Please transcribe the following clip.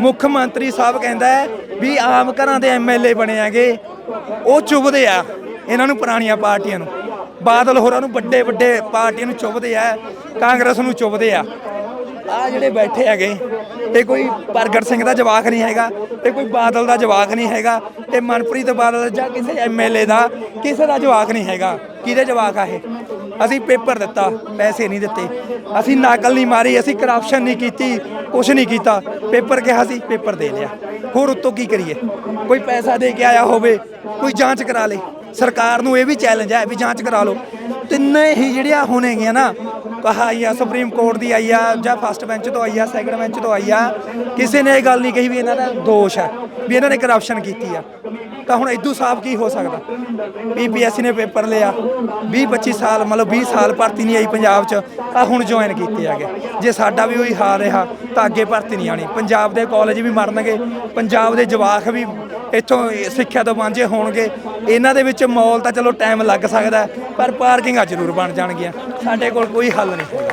ਮੁੱਖ ਮੰਤਰੀ ਸਾਹਿਬ ਕਹਿੰਦਾ ਹੈ ਵੀ ਆਮ ਘਰਾਂ ਦੇ ਐਮਐਲਏ ਬਣੇ ਹੈਗੇ। ਉਹ ਚੁੱਭਦੇ ਆ ਇਹਨਾਂ ਨੂੰ ਪੁਰਾਣੀਆਂ ਪਾਰਟੀਆਂ ਨੂੰ। ਬਾਦਲ ਹੋਰਾਂ ਨੂੰ ਵੱਡੇ ਵੱਡੇ ਪਾਰਟੀਆਂ ਨੂੰ ਚੁੱਭਦੇ ਆ, ਕਾਂਗਰਸ ਨੂੰ ਚੁੱਭਦੇ ਆ। ਆ ਜਿਹੜੇ ਬੈਠੇ ਹੈਗੇ, ਇਹ ਕੋਈ ਪ੍ਰਗਟ ਸਿੰਘ ਦਾ ਜਵਾਕ ਨਹੀਂ ਹੈਗਾ, ਇਹ ਕੋਈ ਬਾਦਲ ਦਾ ਜਵਾਕ ਨਹੀਂ ਹੈਗਾ, ਇਹ ਮਨਪ੍ਰੀਤ ਬਾਦਲ ਜਾਂ ਕਿਸੇ ਐਮਐਲਏ ਦਾ, ਕਿਸੇ ਦਾ ਜਵਾਕ ਨਹੀਂ ਹੈਗਾ। ਕਿਹਦੇ ਜਵਾਕ ਆ ਇਹ? ਅਸੀਂ ਪੇਪਰ ਦਿੱਤਾ, ਪੈਸੇ ਨਹੀਂ ਦਿੱਤੇ। ਅਸੀਂ ਨਾਕਲ ਨਹੀਂ ਮਾਰੀ, ਅਸੀਂ ਕਰਪਸ਼ਨ ਨਹੀਂ ਕੀਤੀ ਕੁਝ ਨਹੀਂ ਕੀਤਾ। ਪੇਪਰ ਕਿਹਾ ਸੀ, ਪੇਪਰ ਦੇ ਲਿਆ। ਹੋਰ ਉੱਤੋਂ ਕੀ ਕਰੀਏ? ਕੋਈ ਪੈਸਾ ਦੇ ਕੇ ਆਇਆ ਹੋਵੇ, ਕੋਈ ਜਾਂਚ ਕਰਾ ਲੇ। ਸਰਕਾਰ ਨੂੰ ਇਹ ਵੀ ਚੈਲੰਜ ਹੈ ਵੀ ਜਾਂਚ ਕਰਾ ਲਓ। ਤਿੰਨੇ ਹੀ ਜਿਹੜੀਆਂ ਹੋਣਗੀਆਂ ਨਾ ਕਹਾ ਆਈ ਆ ਸੁਪਰੀਮ ਕੋਰਟ ਦੀ ਆਈ ਆ, ਜਾਂ ਫਸਟ ਬੈਂਚ ਤੋਂ ਆਈ ਆ ਸੈਕੰਡ ਬੈਂਚ ਤੋਂ ਆਈ ਆ, ਕਿਸੇ ਨੇ ਇਹ ਗੱਲ ਨਹੀਂ ਕਹੀ ਵੀ ਇਹਨਾਂ ਦਾ ਦੋਸ਼ ਹੈ ਵੀ ਇਹਨਾਂ ਨੇ ਕਰਪਸ਼ਨ ਕੀਤੀ ਆ। ਤਾਂ ਹੁਣ ਇਦੋਂ ਸਾਫ਼ ਕੀ ਹੋ ਸਕਦਾ? ਪੀਪੀਐਸਸੀ ਨੇ ਪੇਪਰ ਲਿਆ 20 25 ਸਾਲ, ਮਤਲਬ 20 ਸਾਲ ਭਰਤੀ ਨਹੀਂ ਆਈ ਪੰਜਾਬ 'ਚ ਆ ਹੁਣ ਜੁਆਇਨ ਕੀਤੇ ਆਗੇ ਜੇ ਸਾਡਾ ਵੀ ਉਹੀ ਹਾਲ ਰਿਹਾ, ਤਾਂ ਅੱਗੇ ਭਰਤੀ ਨਹੀਂ ਆਣੀ ਪੰਜਾਬ ਦੇ ਕਾਲਜ ਵੀ ਮਰਨਗੇ, ਪੰਜਾਬ ਦੇ ਜਵਾਕ ਵੀ ਇੱਥੋਂ ਸਿੱਖਿਆ ਤੋਂ ਵਾਂਝੇ ਹੋਣਗੇ। ਇਹਨਾਂ ਦੇ ਵਿੱਚ ਮੌਲ ਤਾਂ ਚਲੋ ਟਾਈਮ ਲੱਗ ਸਕਦਾ ਪਰ ਪਾਰਕਿੰਗਾਂ ਜ਼ਰੂਰ ਬਣ ਜਾਣਗੀਆਂ। ਸਾਡੇ ਕੋਲ ਕੋਈ ਹੱਲ ਨਹੀਂ ਹੈਗਾ।